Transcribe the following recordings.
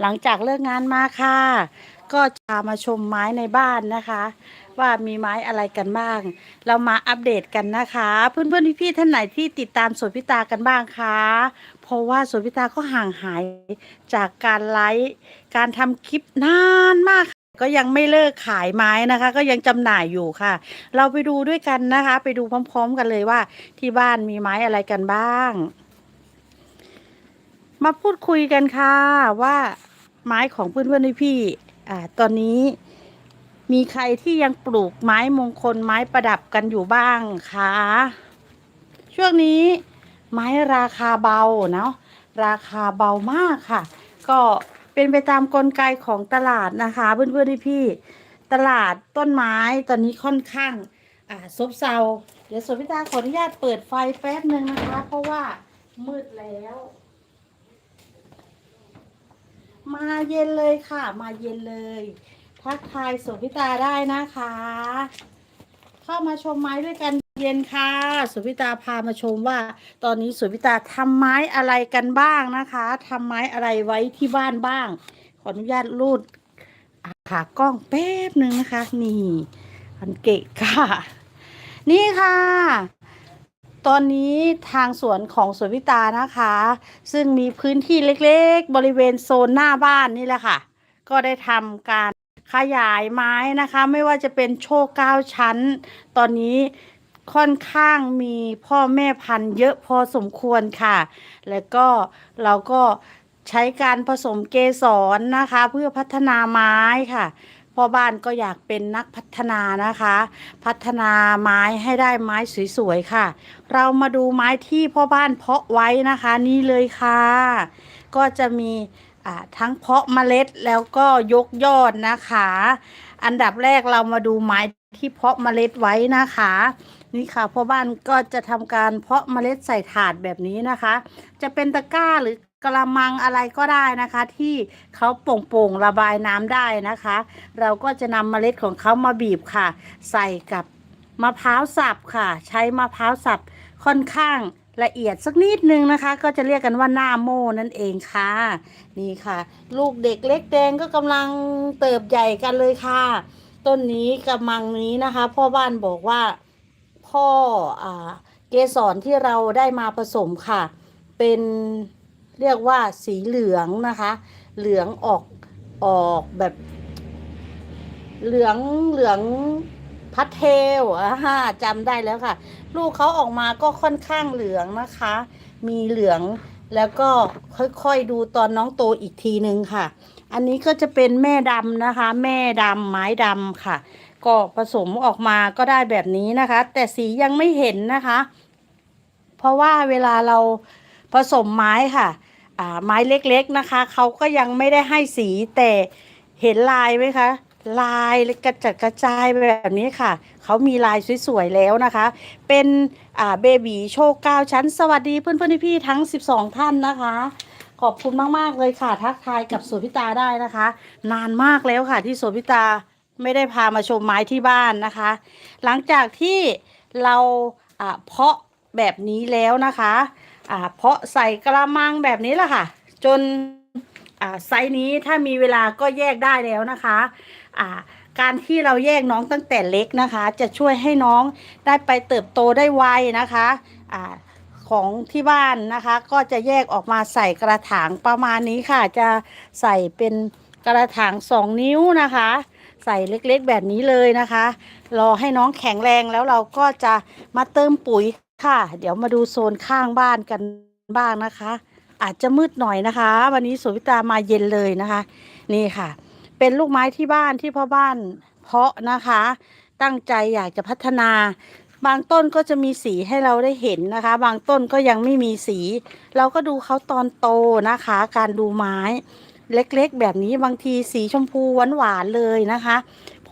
หลังจากเลิกงานมาค่ะ ก็จะมาชมไม้ในบ้านนะคะ ว่ามีไม้อะไรกันบ้าง เรามาอัปเดตกันนะคะ เพื่อนๆพี่ๆท่านไหนที่ติดตามสวนพิตากันบ้างคะเพราะว่าสวนพิตาก็ห่างหายจากการไลฟ์การทำคลิปนานมากก็ยังไม่เลิกขายไม้นะคะ ก็ยังจำหน่ายอยู่ค่ะ เราไปดูด้วยกันนะคะ ไปดูพร้อม ๆ กันเลยว่าที่บ้านมีไม้อะไรกันบ้าง มาพูดคุยกันค่ะว่าไม้ของเพื่อนๆพี่ๆอ่า ตอนนี้มีใครที่ยังปลูกไม้มงคลไม้ประดับกันอยู่บ้างคะช่วงนี้ไม้ราคาเบาเนาะราคาเบามากค่ะ ก็เป็นไปตามกลไกของตลาดนะคะ เพื่อนๆพี่ๆตลาดต้นไม้ตอนนี้ค่อนข้าง อ่าซบเซาเดี๋ยวสวิตาขออนุญาตเปิดไฟแป๊บหนึ่งนะคะ เพราะว่ามืดแล้ว มาเย็นเลยค่ะ มาเย็นเลย ทักทายสุพิตาได้นะคะ เข้ามาชมไม้ด้วยกันเย็นค่ะ สุพิตาพามาชมว่า ตอนนี้สุพิตาทำไม้อะไรกันบ้างนะคะทำไม้อะไรไว้ที่บ้านบ้าง ขออนุญาตรูดอ่าขากล้องแป๊บหนึ่งนะคะ นี่อันเกะค่ะ นี่ค่ะ ตอนนี้ทางสวนของสวนพิตานะคะ ซึ่งมีพื้นที่เล็กๆ บริเวณโซนหน้าบ้านนี่แหละค่ะ ก็ได้ทำการขยายไม้นะคะ ไม่ว่าจะเป็นโชคเก้าชั้น ตอนนี้ค่อนข้างมีพ่อแม่พันธุ์เยอะพอสมควรค่ะ แล้วก็เราก็ใช้การผสมเกสรนะคะ เพื่อพัฒนาไม้ค่ะ พ่อบ้านก็อยากเป็นนักพัฒนานะคะ พัฒนาไม้ให้ได้ไม้สวยๆค่ะ เรามาดูไม้ที่พ่อบ้านเพาะไว้นะคะนี่เลยค่ะ ก็จะมีทั้งเพาะเมล็ดแล้วก็ยกยอดนะคะ อันดับแรกเรามาดูไม้ที่เพาะเมล็ดไว้นะคะ นี่ค่ะพ่อบ้านก็จะทำการเพาะเมล็ดใส่ถาดแบบนี้นะคะ จะเป็นตะกร้าหรือ กระมังอะไรก็ได้นะคะ ที่เขาโป่งๆระบายน้ำได้นะคะ เราก็จะนำเมล็ดของเขามาบีบค่ะ ใส่กับมะพร้าวสับค่ะ ใช้มะพร้าวสับค่อนข้างละเอียดสักนิดนึงนะคะ ก็จะเรียกกันว่าหน้าโม่นั่นเองค่ะ นี่ค่ะ ลูกเด็กเล็กแดงก็กำลังเติบใหญ่กันเลยค่ะ ต้นนี้กำมังนี้นะคะ พ่อบ้านบอกว่าพ่ออ่าเกสรที่เราได้มาผสมค่ะ เป็น เรียกว่าสีเหลืองนะคะ เหลืองออกออกแบบ เหลืองเหลืองพัดเทลอ่าฮะจำได้แล้วค่ะ ลูกเขาออกมาก็ค่อนข้างเหลืองนะคะ มีเหลืองแล้วก็ค่อยๆดูตอนน้องโตอีกทีนึงค่ะ อันนี้ก็จะเป็นแม่ดำนะคะ แม่ดำไม้ดำค่ะ ก็ผสมออกมาก็ได้แบบนี้นะคะ แต่สียังไม่เห็นนะคะ เพราะว่าเวลาเราผสมไม้ค่ะ ไม้เล็กๆนะคะ เขาก็ยังไม่ได้ให้สีแต่เห็นลายไหมคะ ลายกระจัดกระจายแบบนี้ค่ะ เขามีลายสวยๆแล้วนะคะ เป็นเบบีโชคเก้าชั้น สวัสดีเพื่อนๆพี่ๆทั้ง 12 ท่านนะคะขอบคุณมาก ๆ เลยค่ะ ทักทายกับโสพิตาได้นะคะ นานมากแล้วค่ะที่โสพิตาไม่ได้พามาชมไม้ที่บ้านนะคะ หลังจากที่เราเพาะแบบนี้แล้วนะคะ เพาะใส่กระมังแบบนี้แหละค่ะ จนไซส์นี้ถ้ามีเวลาก็แยกได้แล้วนะคะอ่าการที่เราแยกน้องตั้งแต่เล็กนะคะ จะช่วยให้น้องได้ไปเติบโตได้ไวนะคะอ่าของที่บ้านนะคะ ก็จะแยกออกมาใส่กระถางประมาณนี้ค่ะ จะใส่เป็นกระถางสองนิ้วนะคะ ใส่เล็กๆแบบนี้เลยนะคะ รอให้น้องแข็งแรงแล้วเราก็จะมาเติมปุ๋ย ค่ะ เดี๋ยวมาดูโซนข้างบ้านกันบ้างนะคะ อาจจะมืดหน่อยนะคะ วันนี้สุวิตามาเย็นเลยนะคะ นี่ค่ะ เป็นลูกไม้ที่บ้านที่พ่อบ้านเพาะนะคะ ตั้งใจอยากจะพัฒนา บางต้นก็จะมีสีให้เราได้เห็นนะคะ บางต้นก็ยังไม่มีสี เราก็ดูเขาตอนโตนะคะ การดูไม้เล็กๆ แบบนี้บางทีสีชมพูหวานๆเลยนะคะ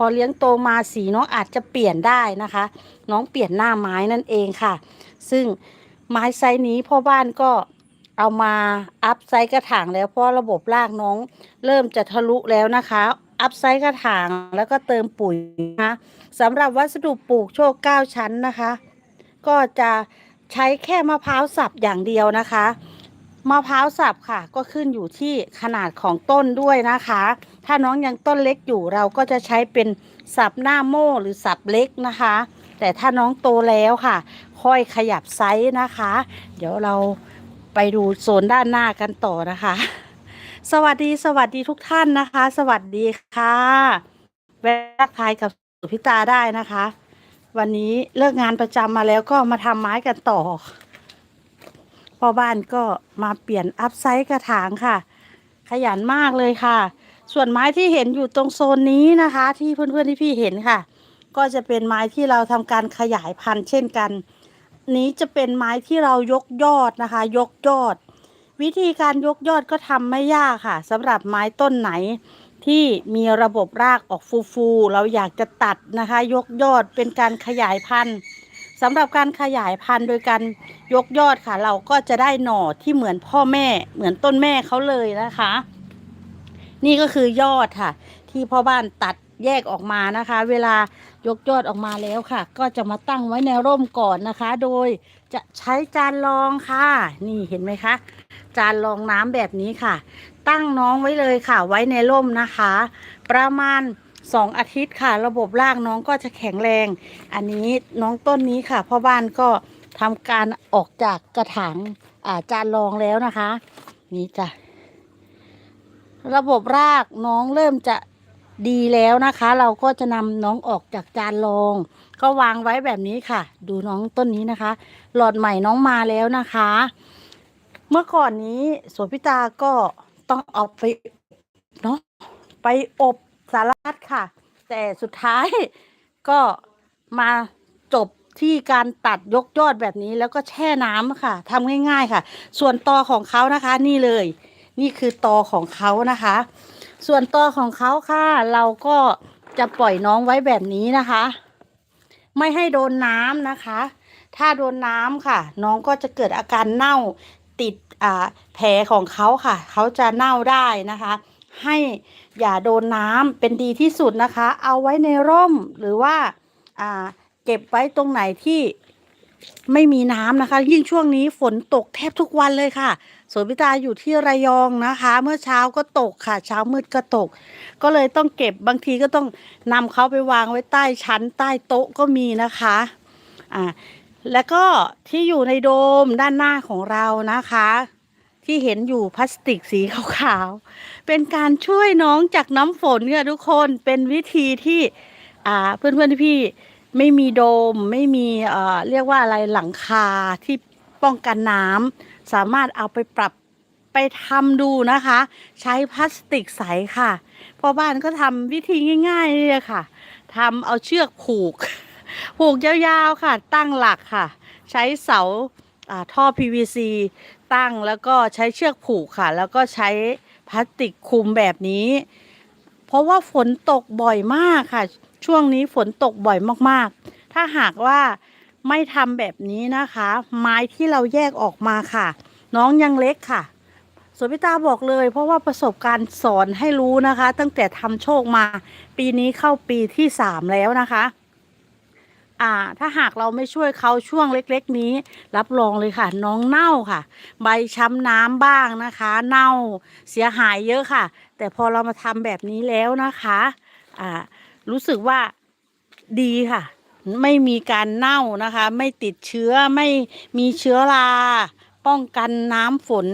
อเลี้ยงโตมาสีน้องอาจจะเปลี่ยนได้นะคะ น้องเปลี่ยนหน้าไม้นั่นเองค่ะ ซึ่งไม้ไซส์นี้พ่อบ้านก็เอามาอัพไซส์กระถางแล้วเพราะระบบรากน้อง เริ่มจะทะลุแล้วนะคะ อัพไซส์กระถางแล้วก็เติมปุ๋ยนะคะสำหรับวัสดุปลูกโชค9ชั้นนะคะ ก็จะใช้แค่มะพร้าวสับอย่างเดียวนะคะ มะพร้าวสับค่ะ ก็ขึ้นอยู่ที่ขนาดของต้นด้วยนะคะ ถ้าน้องยังต้นเล็กอยู่เราก็จะใช้เป็นสับหน้าโม่หรือสับเล็กนะคะ แต่ถ้าน้องโตแล้วค่ะ ค่อยขยับไซส์นะคะ เดี๋ยวเราไปดูโซนด้านหน้ากันต่อนะคะ สวัสดีสวัสดีทุกท่านนะคะ สวัสดีค่ะแวะทักทายกับสุพิตาได้นะคะ วันนี้เลิกงานประจำมาแล้วก็มาทำไม้กันต่อ พ่อบ้านก็มาเปลี่ยนอัพไซส์กระถางค่ะ ขยันมากเลยค่ะ ส่วนไม้ที่เห็นอยู่ตรงโซนนี้นะคะ ที่เพื่อนๆที่พี่เห็นค่ะ ก็จะเป็นไม้ที่เราทำการขยายพันธุ์เช่นกัน นี้จะเป็นไม้ที่เรายกยอดนะคะ ยกยอด วิธีการยกยอดก็ทำไม่ยากค่ะสำหรับไม้ต้นไหนที่มีระบบรากออกฟูๆ เราอยากจะตัดนะคะ ยกยอดเป็นการขยายพันธุ์ สำหรับการขยายพันธุ์โดยการยกยอดค่ะ เราก็จะได้หน่อที่เหมือนพ่อแม่เหมือนต้นแม่เขาเลยนะคะ นี่ก็คือยอดค่ะ ที่พ่อบ้านตัดแยกออกมานะคะ เวลายกยอดออกมาแล้วค่ะ ก็จะมาตั้งไว้ในร่มก่อนนะคะ โดยจะใช้จานรองค่ะ นี่เห็นไหมคะ จานรองน้ำแบบนี้ค่ะ ตั้งน้องไว้เลยค่ะ ไว้ในร่มนะคะ ประมาณ สองอาทิตย์ค่ะ ระบบรากน้องก็จะแข็งแรง อันนี้น้องต้นนี้ค่ะพ่อบ้านก็ทำการออกจากกระถางอาจานรองแล้วนะคะ นี่จ้ะระบบรากน้องเริ่มจะดีแล้วนะคะ เราก็จะนำน้องออกจากจานรอง ก็วางไว้แบบนี้ค่ะ ดูน้องต้นนี้นะคะ หลอดใหม่น้องมาแล้วนะคะ เมื่อก่อนนี้สวนพิตาก็ต้องเอาไปเนาะไปอบ สารพัดค่ะ แต่สุดท้ายก็มาจบที่การตัดยกยอดแบบนี้แล้วก็แช่น้ำค่ะทำง่าย ๆค่ะ ส่วนตอของเขานะคะนี่เลย นี่คือตอของเขานะคะ ส่วนตอของเขาค่ะ เราก็จะปล่อยน้องไว้แบบนี้นะคะ ไม่ให้โดนน้ำนะคะ ถ้าโดนน้ำค่ะ น้องก็จะเกิดอาการเน่าติดอ่าแผลของเขาค่ะ เขาจะเน่าได้นะคะ ให้ อย่าโดนน้ำเป็นดีที่สุดนะคะ เอาไว้ในร่มหรือว่าอ่าเก็บไว้ตรงไหนที่ไม่มีน้ำนะคะ ยิ่งช่วงนี้ฝนตกแทบทุกวันเลยค่ะสวนพิตาอยู่ที่ระยองนะคะ เมื่อเช้าก็ตกค่ะ เช้ามืดก็ตก ก็เลยต้องเก็บบางทีก็ต้องนำเขาไปวางไว้ใต้ชั้นใต้โต๊ะก็มีนะคะอ่าแล้วก็ที่อยู่ในโดมด้านหน้าของเรานะคะ ที่เห็นอยู่พลาสติกสีขาวๆ เป็นการช่วยน้องจากน้ำฝนค่ะทุกคนเป็นวิธีที่อ่าเพื่อนๆพี่ๆไม่มีโดมไม่มีเอ่อเรียกว่าอะไรหลังคาที่ป้องกันน้ำสามารถเอาไปปรับไปทำดูนะคะ ใช้พลาสติกใสค่ะพ่อบ้านก็ทำวิธีง่ายๆเลยค่ะทำเอาเชือกผูก ผูกยาวๆค่ะ ตั้งหลักค่ะ ใช้เสาอ่าท่อ PVC ตั้ง แล้วก็ใช้เชือกผูกค่ะ แล้วก็ใช้พลาสติกคลุมแบบนี้ เพราะว่าฝนตกบ่อยมากค่ะ ช่วงนี้ฝนตกบ่อยมากๆ ถ้าหากว่าไม่ทำแบบนี้นะคะ ไม้ที่เราแยกออกมาค่ะ น้องยังเล็กค่ะสวพิตาบอกเลย เพราะว่าประสบการณ์สอนให้รู้นะคะ ตั้งแต่ทำโชคมา ปีนี้เข้าปีที่สามแล้วนะคะ อ่า ถ้าหากเราไม่ช่วยเขาช่วงเล็ก ๆ นี้ รับรองเลยค่ะ น้องเน่าค่ะ ใบช้ำน้ำบ้างนะคะ เน่าเสียหายเยอะค่ะ แต่พอเรามาทำแบบนี้แล้วนะคะ อ่า รู้สึกว่าดีค่ะ ไม่มีการเน่านะคะ ไม่ติดเชื้อไม่มีเชื้อราป้องกันน้ำฝน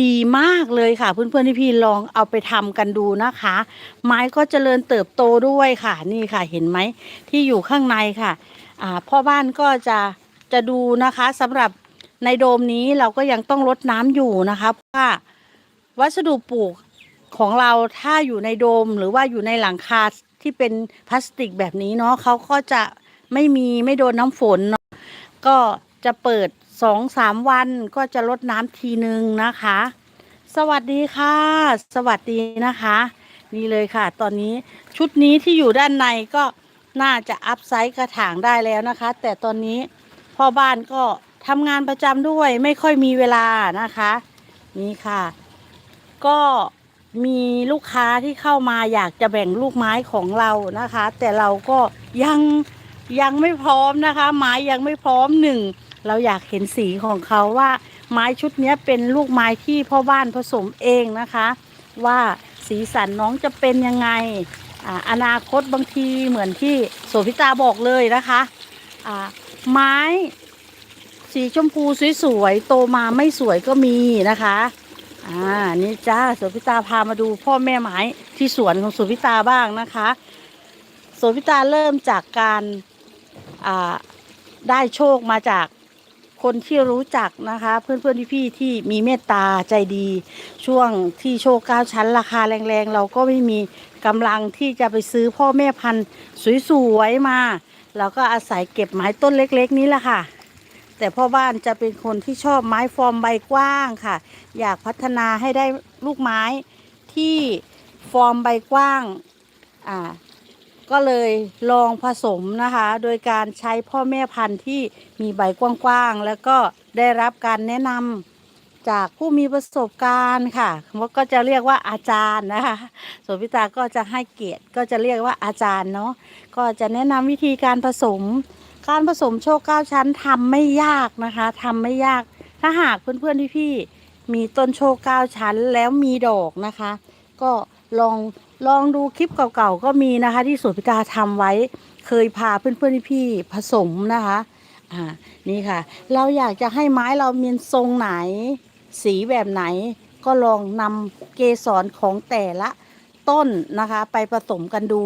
ดีมากเลยค่ะ เพื่อนๆที่พี่ลองเอาไปทำกันดูนะคะ ไม้ก็เจริญเติบโตด้วยค่ะ นี่ค่ะเห็นไหมที่อยู่ข้างในค่ะอ่าพ่อบ้านก็จะจะดูนะคะสำหรับในโดมนี้เราก็ยังต้องรดน้ำอยู่นะคะเพราะว่าวัสดุปลูกของเราถ้าอยู่ในโดมหรือว่าอยู่ในหลังคาที่เป็นพลาสติกแบบนี้เนาะเขาก็จะไม่มีไม่โดนน้ำฝนเนาะก็จะเปิด สองสามวันก็จะลดน้ำทีหนึ่งนะคะ สวัสดีค่ะ สวัสดีนะคะ นี่เลยค่ะ ตอนนี้ชุดนี้ที่อยู่ด้านในก็น่าจะอัพไซส์กระถางได้แล้วนะคะ แต่ตอนนี้พ่อบ้านก็ทำงานประจำด้วยไม่ค่อยมีเวลานะคะ นี่ค่ะ ก็มีลูกค้าที่เข้ามาอยากจะแบ่งลูกไม้ของเรานะคะ แต่เราก็ยังยังไม่พร้อมนะคะ ไม้ยังไม่พร้อมหนึ่ง เราอยากเห็นสีของเขาว่าไม้ชุดนี้เป็นลูกไม้ที่พ่อบ้านผสมเองนะคะ ว่าสีสันน้องจะเป็นยังไงออนาคตบางทีเหมือนที่โสภิตาบอกเลยนะคะไม้สีชมพูสวยๆโตมาไม่สวยก็มีนะคะอ่านี่จ้าโสภิตาพามาดูพ่อแม่ไม้ที่สวนของโสภิตาบ้างนะคะโสภิตาเริ่มจากการได้โชคมาจาก คนที่รู้จักนะคะ เพื่อนๆพี่ๆที่มีเมตตาใจดี ช่วงที่โชคเก้าชั้นราคาแรงๆ เราก็ไม่มีกำลังที่จะไปซื้อพ่อแม่พันธุ์สวยๆมาเราก็อาศัยเก็บไม้ต้นเล็กๆนี้แหละค่ะ แต่พ่อบ้านจะเป็นคนที่ชอบไม้ฟอร์มใบกว้างค่ะ อยากพัฒนาให้ได้ลูกไม้ที่ฟอร์มใบกว้างอ่า ก็เลยลองผสมนะคะ โดยการใช้พ่อแม่พันธุ์ที่มีใบกว้างๆ แล้วก็ได้รับการแนะนำจากผู้มีประสบการณ์ค่ะเขาก็จะเรียกว่าอาจารย์นะคะโสพิตาก็จะให้เกียรติก็จะเรียกว่าอาจารย์เนาะก็จะแนะนำวิธีการผสม การผสมโชคเก้าชั้นทำไม่ยากนะคะทำไม่ยาก ถ้าหากเพื่อนๆพี่ๆมีต้นโชคเก้าชั้นแล้วมีดอกนะคะ ก็ลอง ลองดูคลิปเก่าๆก็มีนะคะ ที่โสพิตาทำไว้ เคยพาเพื่อนๆพี่ๆผสมนะคะอ่านี่ค่ะ เราอยากจะให้ไม้เรามีทรงไหน สีแบบไหน ก็ลองนำเกสรของแต่ละต้นนะคะ ไปผสมกันดู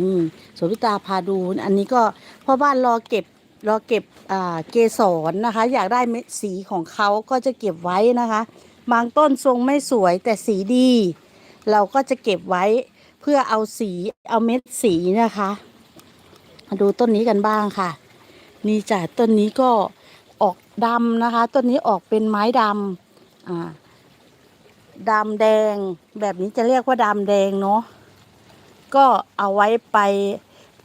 นี่โสพิตาพาดูอันนี้ก็พ่อบ้านรอเก็บรอเก็บอ่าเกสรนะคะ อยากได้เม็ดสีของเขาก็จะเก็บไว้นะคะ บางต้นทรงไม่สวยแต่สีดี เราก็จะเก็บไว้เพื่อเอาสีเอาเม็ดสีนะคะมาดูต้นนี้กันบ้างค่ะ นี่จ้ะต้นนี้ก็ออกดำนะคะ ต้นนี้ออกเป็นไม้ดำอ่าดำแดงแบบนี้จะเรียกว่าดำแดงเนาะก็เอาไว้ไป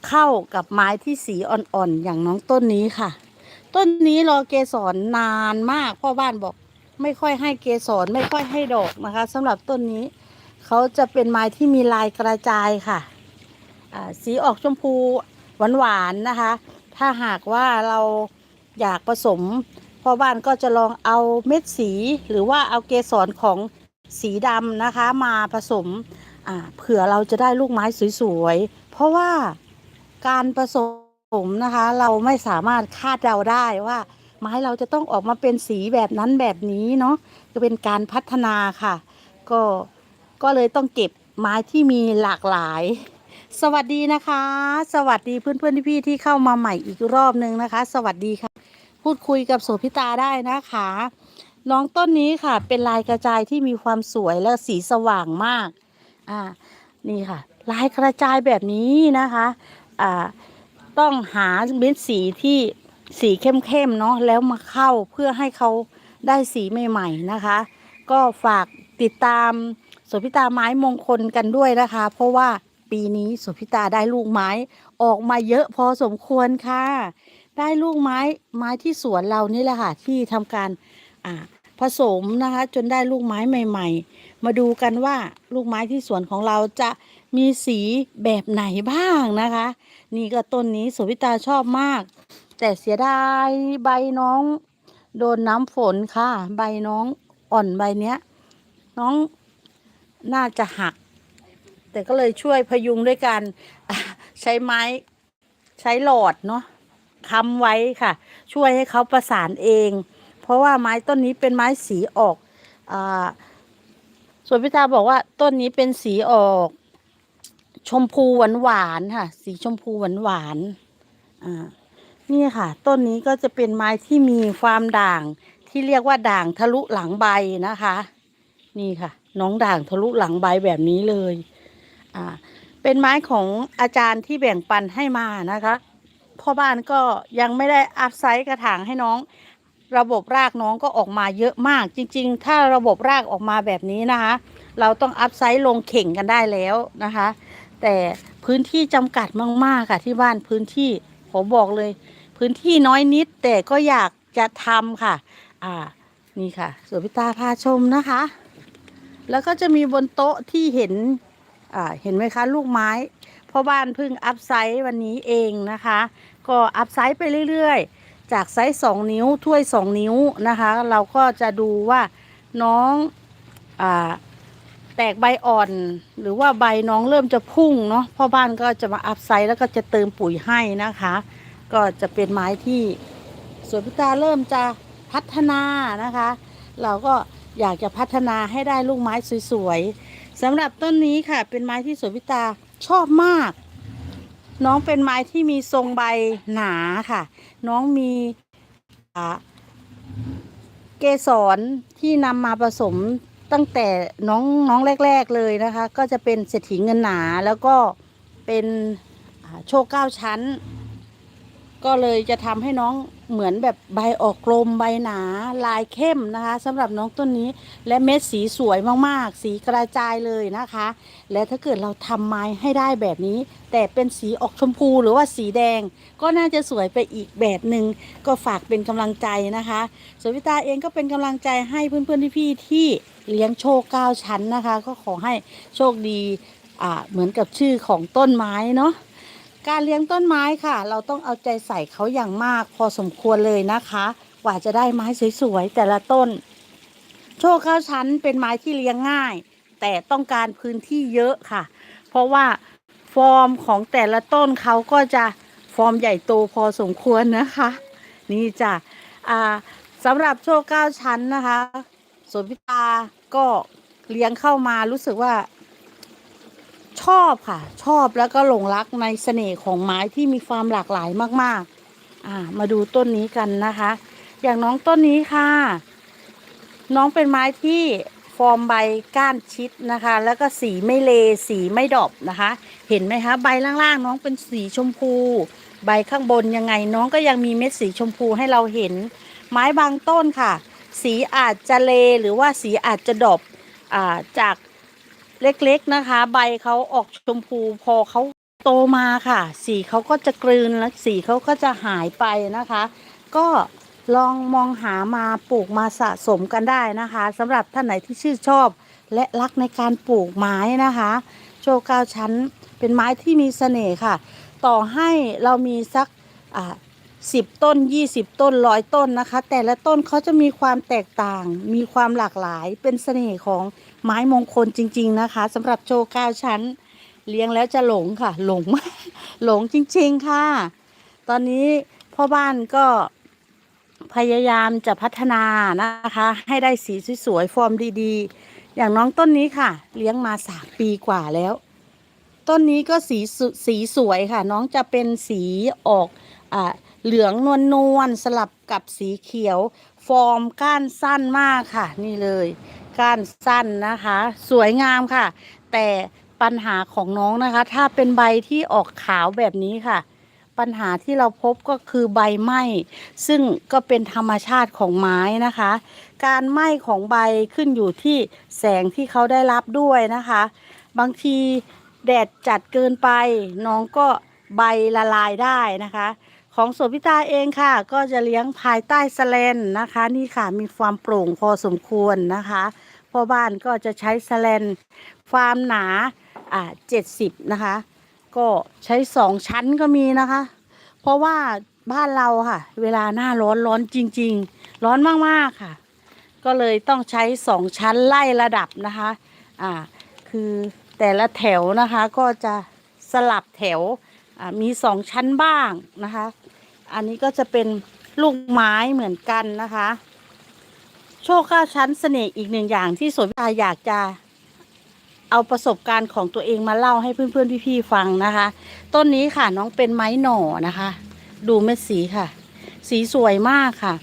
เข้ากับไม้ที่สีอ่อนๆอย่างน้องต้นนี้ค่ะ ต้นนี้รอเกสรนานมากพ่อบ้านบอก ไม่ค่อยให้เกสรไม่ค่อยให้ดอกนะคะสำหรับต้นนี้ เขาจะเป็นไม้ที่มีลายกระจายค่ะสีออกชมพูหวานๆนะคะ ถ้าหากว่าเราอยากผสมพ่อบ้านก็จะลองเอาเม็ดสีหรือว่าเอาเกสรของสีดำนะคะมาผสมเผื่อเราจะได้ลูกไม้สวยๆ เพราะว่าการผสมนะคะเราไม่สามารถคาดเดาได้ว่า ไม้เราจะต้องออกมาเป็นสีแบบนั้นแบบนี้เนาะก็เป็นการพัฒนาค่ะ ก็ ก็เลยต้องเก็บไม้ที่มีหลากหลาย สวัสดีนะคะ สวัสดีเพื่อนๆพี่ๆที่เข้ามาใหม่อีกรอบหนึ่งนะคะ สวัสดีค่ะ พูดคุยกับโสพิตาได้นะคะ น้องต้นนี้ค่ะ เป็นลายกระจายที่มีความสวยและสีสว่างมากอ่านี่ค่ะ ลายกระจายแบบนี้นะคะอ่าต้องหาเม็ดสีที่สีเข้มๆเนาะแล้วมาเข้าเพื่อให้เขาได้สีใหม่ ๆ นะคะ ก็ฝากติดตาม โสพิตาไม้มงคลกันด้วยนะคะ เพราะว่าปีนี้โสพิตาได้ลูกไม้ออกมาเยอะพอสมควรค่ะ ได้ลูกไม้ไม้ที่สวนเรานี่แหละค่ะ ที่ทำการอ่าผสมนะคะ จนได้ลูกไม้ใหม่ ๆ มาดูกันว่าลูกไม้ที่สวนของเราจะมีสีแบบไหนบ้างนะคะ นี่ก็ต้นนี้โสพิตาชอบมาก แต่เสียดายใบน้อง โดนน้ำฝนค่ะ ใบน้องอ่อนใบเนี้ย น้อง น่าจะหัก แต่ก็เลยช่วยพยุงด้วยการใช้ไม้ใช้หลอดเนาะค้ำไว้ค่ะ ช่วยให้เขาประสานเอง เพราะว่าไม้ต้นนี้เป็นไม้สีออกอาส่วนพิธาบอกว่าต้นนี้เป็นสีออก ชมพูหวานหวานค่ะ สีชมพูหวานหวานอ่านี่ค่ะ ต้นนี้ก็จะเป็นไม้ที่มีความด่างที่เรียกว่าด่างทะลุหลังใบนะคะ นี่ค่ะ น้องด่างทะลุหลังใบแบบนี้เลย อ่า เป็นไม้ของอาจารย์ที่แบ่งปันให้มานะคะพ่อบ้านก็ยังไม่ได้อัพไซส์กระถางให้น้อง ระบบรากน้องก็ออกมาเยอะมาก จริง ๆ ถ้าระบบรากออกมาแบบนี้นะคะ เราต้องอัพไซส์ลงเข่งกันได้แล้วนะคะ แต่พื้นที่จำกัดมากๆค่ะที่บ้านพื้นที่ผมบอกเลย พื้นที่น้อยนิดแต่ก็อยากจะทำค่ะ อ่านี่ค่ะสวนพิตาพาชมนะคะ แล้วก็จะมีบนโต๊ะที่เห็นอ่าเห็นไหมคะ ลูกไม้พ่อบ้านเพิ่งอัพไซส์วันนี้เองนะคะ ก็อัพไซส์ไปเรื่อยๆ จากไซส์สองนิ้วถ้วยสองนิ้วนะคะ เราก็จะดูว่าน้องอ่าแตกใบอ่อนหรือว่าใบน้องเริ่มจะพุ่งเนาะพ่อบ้านก็จะมาอัพไซส์แล้วก็จะเติมปุ๋ยให้นะคะ ก็จะเป็นไม้ที่สวนพิตาเริ่มจะพัฒนานะคะ เราก็ อยากจะพัฒนาให้ได้ลูกไม้สวยๆสำหรับต้นนี้ค่ะ เป็นไม้ที่สวพิตาชอบมาก น้องเป็นไม้ที่มีทรงใบหนาค่ะ น้องมีเกสรที่นำมาผสมตั้งแต่น้องน้องแรก ๆเลยนะคะ ก็จะเป็นเศรษฐีเงินหนาแล้วก็เป็นโชคเก้าชั้น ก็เลยจะทำให้น้อง เหมือนแบบใบออกกลมใบหนาลายเข้มนะคะสำหรับน้องต้นนี้ และเม็ดสีสวยมากๆ สีกระจายเลยนะคะ และถ้าเกิดเราทำไม้ให้ได้แบบนี้ แต่เป็นสีออกชมพูหรือว่าสีแดง ก็น่าจะสวยไปอีกแบบหนึ่งก็ฝากเป็นกำลังใจนะคะสวิตาเองก็เป็นกำลังใจให้เพื่อนๆพี่ๆที่เลี้ยงโชคเก้าชั้นนะคะ ก็ขอให้โชคดีอ่าเหมือนกับชื่อของต้นไม้เนาะ การเลี้ยงต้นไม้ค่ะ เราต้องเอาใจใส่เขาอย่างมากพอสมควรเลยนะคะ กว่าจะได้ไม้สวยๆแต่ละต้น โชคข้าวชั้นเป็นไม้ที่เลี้ยงง่าย แต่ต้องการพื้นที่เยอะค่ะ เพราะว่าฟอร์มของแต่ละต้นเขาก็จะฟอร์มใหญ่โตพอสมควรนะคะ นี่จ้ะอ่าสำหรับโชคเก้าชั้นนะคะสวนพิตาก็เลี้ยงเข้ามารู้สึกว่า ชอบค่ะ ชอบแล้วก็หลงรักในเสน่ห์ของไม้ที่มีความหลากหลายมากๆ อ่า มาดูต้นนี้กันนะคะ อย่างน้องต้นนี้ค่ะ น้องเป็นไม้ที่ฟอร์มใบก้านชิดนะคะ แล้วก็สีไม่เลสีไม่ดอบนะคะ เห็นไหมคะใบล่างๆ น้องเป็นสีชมพู ใบข้างบนยังไงน้องก็ยังมีเม็ดสีชมพูให้เราเห็น ไม้บางต้นค่ะ สีอาจจะเลหรือว่าสีอาจจะดอบอ่าจาก เล็กๆนะคะ ใบเขาออกชมพูพอเขาโตมาค่ะ สีเขาก็จะกลืนแล้วสีเขาก็จะหายไปนะคะ ก็ลองมองหามาปลูกมาสะสมกันได้นะคะสำหรับท่านไหนที่ชื่นชอบ และรักในการปลูกไม้นะคะ โชว์ก้าชั้นเป็นไม้ที่มีเสน่ห์ค่ะ ต่อให้เรามีสักอ่าสิบต้น 20 ต้นร้อยต้นนะคะ แต่ละต้นเขาจะมีความแตกต่าง มีความหลากหลายเป็นเสน่ห์ของ ไม้มงคลจริง ๆนะคะสำหรับโชว์เก้าชั้น เลี้ยงแล้วจะหลงค่ะ หลงหลงจริง ๆค่ะ ตอนนี้พ่อบ้านก็พยายามจะพัฒนานะคะ ให้ได้สีสวยๆฟอร์มดีๆ อย่างน้องต้นนี้ค่ะ เลี้ยงมาสามปีกว่าแล้ว ต้นนี้ก็สีสสีสวยค่ะ น้องจะเป็นสีออกอ่าเหลืองนวลนวลๆสลับกับสีเขียว ฟอร์มก้านสั้นมากค่ะ นี่เลย ก้านสั้นนะคะ สวยงามค่ะ แต่ปัญหาของน้องนะคะ ถ้าเป็นใบที่ออกขาวแบบนี้ค่ะ ปัญหาที่เราพบก็คือใบไหม้ซึ่งก็เป็นธรรมชาติของไม้นะคะ การไหม้ของใบขึ้นอยู่ที่แสงที่เขาได้รับด้วยนะคะ บางทีแดดจัดเกินไป น้องก็ใบละลายได้นะคะของสวนพิตาเองค่ะ ก็จะเลี้ยงภายใต้สแลนนะคะ นี่ค่ะมีความโปร่งพอสมควรนะคะ พ่อบ้านก็จะใช้สแลนความหนาอ่าเจ็ดสิบนะคะ ก็ใช้สองชั้นก็มีนะคะ เพราะว่าบ้านเราค่ะ เวลาหน้าร้อนร้อนจริง ๆ ร้อนมากๆค่ะ ก็เลยต้องใช้สองชั้นไล่ระดับนะคะอ่าคือแต่ละแถวนะคะก็จะสลับแถวอ่ามีสองชั้นบ้างนะคะ อันนี้ก็จะเป็นลูกไม้เหมือนกันนะคะ โชคข้าชั้นเสน่ห์อีกหนึ่งอย่างที่สวนพิทาอยากจะเอาประสบการณ์ของตัวเองมาเล่าให้เพื่อนๆพี่ๆฟังนะคะ ต้นนี้ค่ะน้องเป็นไม้หน่อนะคะ ดูเม็ดสีค่ะ สีสวยมากค่ะ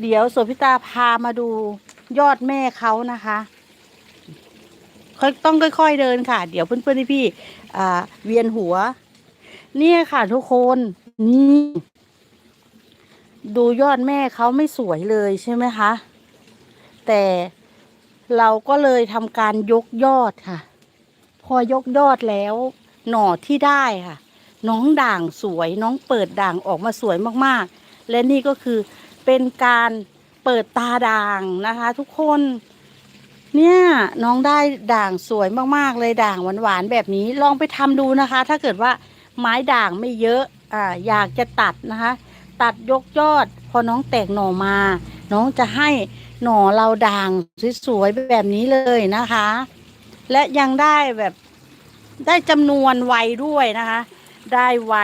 เดี๋ยวสวพิตาพามาดูยอดแม่เขานะคะค่อยต้องค่อย ๆเดินค่ะ เดี๋ยวเพื่อนๆพี่ๆอ่าเวียนหัว เนี่ยค่ะทุกคนนี่ ดูยอดแม่เขาไม่สวยเลยใช่ไหมคะ แต่เราก็เลยทำการยกยอดค่ะ พอยกยอดแล้ว หน่อที่ได้ค่ะ น้องด่างสวย น้องเปิดด่างออกมาสวยมากๆ และนี่ก็คือเป็นการเปิดตาด่างนะคะ ทุกคน เนี่ยน้องได้ด่างสวยมากๆ เลยด่างหวานๆแบบนี้ลองไปทำดูนะคะ ถ้าเกิดว่าไม้ด่างไม่เยอะอ่าอยากจะตัดนะคะ ตัดยกยอด พอน้องแตกหน่อมา น้องจะให้ หน่อเราด่างสวยๆแบบนี้เลยนะคะ และยังได้แบบได้จำนวนไวด้วยนะคะ ได้ไว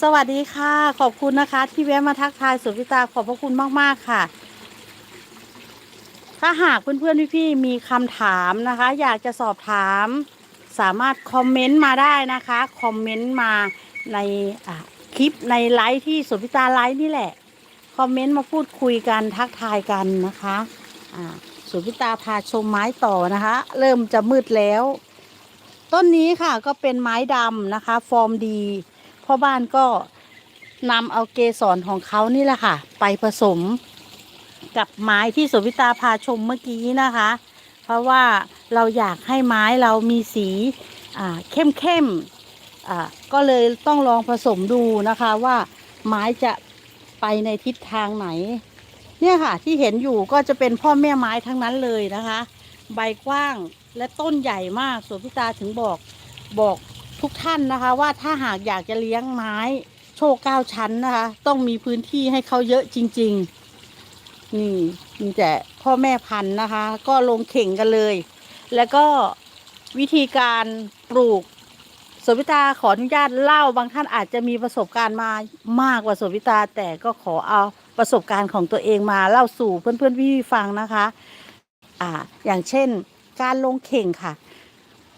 สวัสดีค่ะ ขอบคุณนะคะ ที่แวะมาทักทายสุพิตาขอบพระคุณมาก ๆ ค่ะ ถ้าหากเพื่อนๆพี่ๆมีคำถามนะคะ อยากจะสอบถาม สามารถคอมเมนต์มาได้นะคะ คอมเมนต์มาในคลิปในไลฟ์ที่สุพิตาไลฟ์นี่แหละ อมเมนต์มาพูดคุยกันทักทายกันนะคะอ่าสุพิตาพาชมไม้ต่อนะคะ เริ่มจะมืดแล้ว ต้นนี้ค่ะก็เป็นไม้ดำนะคะ ฟอร์มดีพ่อบ้านก็นำเอาเกสรของเขานี่แหละค่ะ ไปผสมกับไม้ที่สุพิตาพาชมเมื่อกี้นะคะ เพราะว่าเราอยากให้ไม้เรามีสีอ่าเข้มเข้มๆอ่าก็เลยต้องลองผสมดูนะคะว่าไม้จะ ไปในทิศทางไหน เนี่ยค่ะที่เห็นอยู่ก็จะเป็นพ่อแม่ไม้ทั้งนั้นเลยนะคะ ใบกว้างและต้นใหญ่มากส่วนพิตาถึงบอกบอกทุกท่านนะคะ ว่าถ้าหากอยากจะเลี้ยงไม้โชคเก้าชั้นนะคะ ต้องมีพื้นที่ให้เขาเยอะจริง ๆ นี่มีแต่พ่อแม่พันธุ์นะคะ ก็ลงเข่งกันเลย แล้วก็วิธีการปลูก สวิตาขออนุญาตเล่าบางท่านอาจจะมีประสบการณ์มามากกว่าสวิตาแต่ก็ขอเอาประสบการณ์ของตัวเองมาเล่าสู่เพื่อนๆพี่ๆฟังนะคะ อ่า อย่างเช่น การลงเข่งค่ะ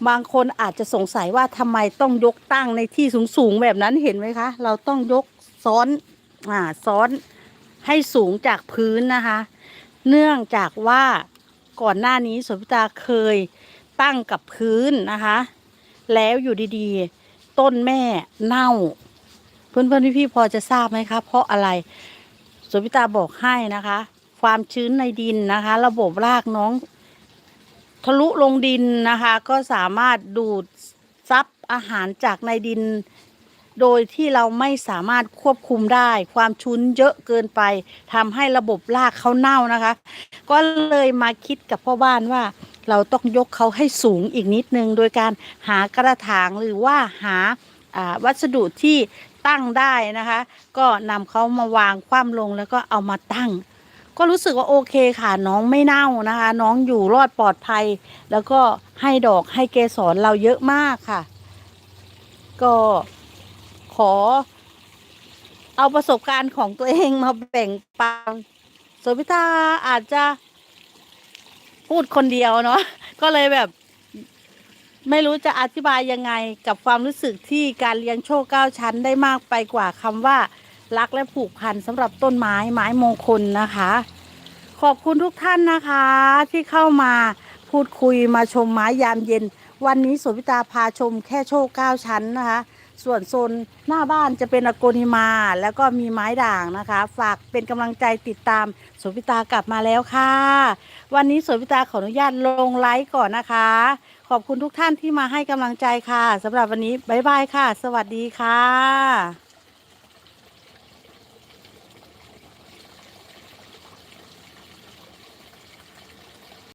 บางคนอาจจะสงสัยว่าทำไมต้องยกตั้งในที่สูงๆแบบนั้นเห็นไหมคะ เราต้องยกซ้อน อ่า ซ้อนให้สูงจากพื้นนะคะ เนื่องจากว่าก่อนหน้านี้สมพิตาเคยตั้งกับพื้นนะคะ แล้วอยู่ดีๆ ต้นแม่เน่า เพื่อนๆพี่ๆพอจะทราบไหมคะ เพราะอะไรสุพิตาบอกให้นะคะ ความชื้นในดินนะคะ ระบบรากน้อง ทะลุลงดินนะคะ ก็สามารถดูดซับอาหารจากในดิน โดยที่เราไม่สามารถควบคุมได้ ความชื้นเยอะเกินไปทำให้ระบบรากเขาเน่านะคะ ก็เลยมาคิดกับพ่อบ้านว่า เราต้องยกเขาให้สูงอีกนิดนึง โดยการหากระถางหรือว่าหาอ่าวัสดุที่ตั้งได้นะคะ ก็นำเขามาวางคว่ำลงแล้วก็เอามาตั้ง ก็รู้สึกว่าโอเคค่ะ น้องไม่เน่านะคะ น้องอยู่รอดปลอดภัย แล้วก็ให้ดอกให้เกสรเราเยอะมากค่ะ ก็ ขอ เอาประสบการณ์ของตัวเองมาแบ่งปันโสพิตาอาจจะพูดคนเดียวเนาะก็เลยแบบ ไม่รู้จะอธิบายยังไงกับความรู้สึกที่การเลี้ยงโชคเก้าชั้นได้มากไปกว่าคำว่า รักและผูกพันสำหรับต้นไม้ไม้มงคลนะคะ ขอบคุณทุกท่านนะคะ ที่เข้ามาพูดคุยมาชมไม้ยามเย็น วันนี้สวนพิตาพาชมแค่โชคเก้าชั้นนะคะ ส่วนโซนหน้าบ้านจะเป็นอโกนิมา แล้วก็มีไม้ด่างนะคะ ฝากเป็นกำลังใจติดตามสวนพิตากลับมาแล้วค่ะ วันนี้สวนพิตาขออนุญาตลงไลฟ์ก่อนนะคะ ขอบคุณทุกท่านที่มาให้กำลังใจค่ะสำหรับวันนี้บ๊ายบายค่ะ สวัสดีค่ะ